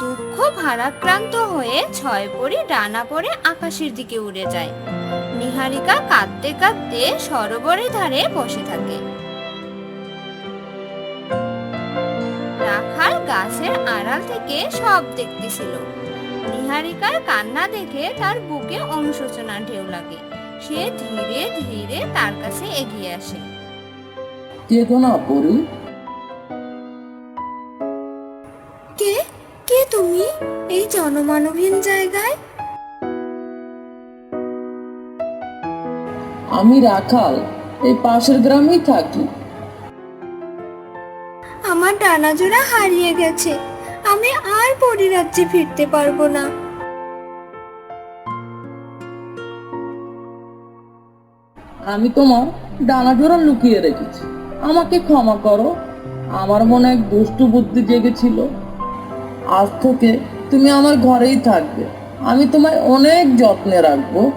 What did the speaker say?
দুঃখ ভারাক্রান্ত হয়ে ছয় পরি ডানা পরে আকাশের দিকে উড়ে যায়। নিহারিকা কাঁদতে কাঁদতে সরোবরের ধারে বসে থাকে। রাখাল গাছের আড়াল থেকে সব দেখতেছিল। নিহারিকার কান্না দেখে তার বুকে অনুশোচনা ঢেউ লাগে। সে ধীরে ধীরে তার কাছে এগিয়ে আসে। পরি? কে? তুমি এই জনমানবহীন জায়গায়? আমি রাখাল এই পাশের গ্রামেই থাকি। আমার ডানাজোড়া হারিয়ে গেছে। আমি আর পরিরাজ্যে ফিরতে পারব না। আমি তোমার ডানা জোড়া লুকিয়ে রেখেছি। আমাকে ক্ষমা করো। আমার মনে এক দুষ্টু বুদ্ধি জেগেছিল। আজ থেকে তুমি আমার ঘরেই থাকবে। আমি তোমায় অনেক যত্নে রাখব।